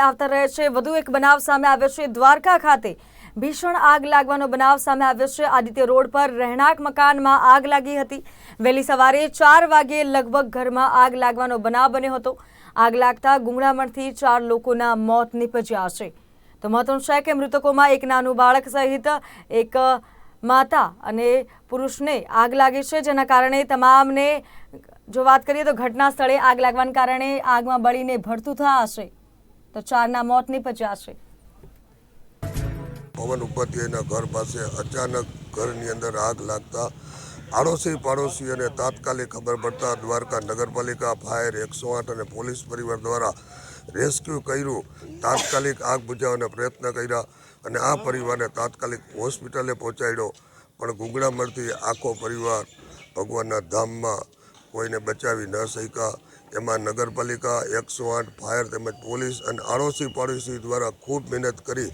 આવતા રહે છે. વધુ એક બનાવ સામે આવ્યો છે. દ્વારકા ખાતે ભીષણ આગ લાગવાનો બનાવ સામે આવ્યો છે. આદિત્ય રોડ પર રહેણાંક મકાનમાં આગ લાગી હતી. વહેલી સવારે ચાર વાગે લગભગ ઘરમાં આગ લાગવાનો બનાવ બન્યો હતો. આગ લાગતા ગુંગળામણથી ચાર લોકોના મોત નીપજ્યા છે. તો મહત્વનું છે કે મૃતકોમાં એક નાનું બાળક સહિત એક માતા અને પુરુષને આગ લાગી છે. જેના કારણે તમામને જો વાત કરીએ તો ઘટના સ્થળે આગ લાગવાના કારણે આગમાં બળીને ભડતું થયા હશે. તો ચારના મોત નીપજ્યા છે. પવન ઉપાધ્યાયના ઘર પાસે અચાનક ઘરની અંદર આગ લાગતા આડોશી પાડોશી અને તાત્કાલિક ખબર પડતા દ્વારકા નગરપાલિકા ફાયર એકસો આઠ અને પોલીસ પરિવાર દ્વારા રેસ્ક્યુ કર્યું. તાત્કાલિક આગ બુઝાવવાના પ્રયત્ન કર્યા અને આ પરિવારને તાત્કાલિક હોસ્પિટલે પહોંચાડ્યો. પણ ગુંગળામણથી આખો પરિવાર ભગવાનના ધામમાં કોઈને બચાવી ન શક્યા. એમાં નગરપાલિકા એકસો આઠ ફાયર તેમજ પોલીસ અને આડોશી પાડોશી દ્વારા ખૂબ મહેનત કરી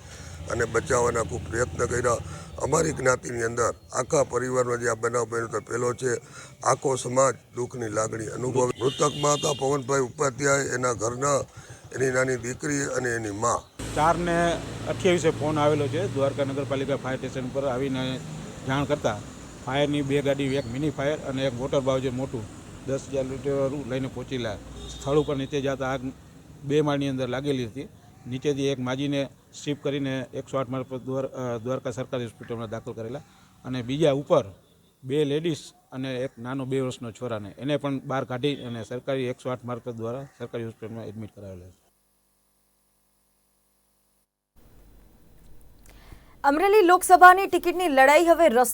અને બચાવવાના ખૂબ પ્રયત્ન કર્યા. અમારી જ્ઞાતિની અંદર આખા પરિવારનો જે આ બનાવ બન્યો તો પહેલો છે, આખો સમાજ દુઃખની લાગણી અનુભવે. મૃતકમાં હતા પવનભાઈ ઉપાધ્યાય એના ઘરના, એની નાની દીકરી અને એની મા. ચારને અઠ્યાવીસે ફોન આવેલો છે, દ્વારકા નગરપાલિકા ફાયર સ્ટેશન પર આવીને જાણ કરતાં ફાયરની બે ગાડી, એક મિની ફાયર અને એક મોટર બાવ છે મોટું. દસ હજાર લીટર લઈને પહોંચેલા. સ્થળ ઉપર નીચે જતા આગ બે માળની અંદર લાગેલી હતી. નીચેથી એક માજીને શિફ્ટ કરીને એકસો આઠ મારફત દ્વાર દ્વારકા સરકારી હોસ્પિટલમાં દાખલ કરેલા અને બીજા ઉપર બે લેડીઝ અને એક નાનો બે વર્ષનો છોરાને એને પણ બહાર કાઢી અને સરકારી એકસો આઠ મારફત દ્વારા સરકારી હોસ્પિટલમાં એડમિટ કરાવેલા છે અમરેલી લોકસભાની ટિકિટની લડાઈ હવે રસ્તો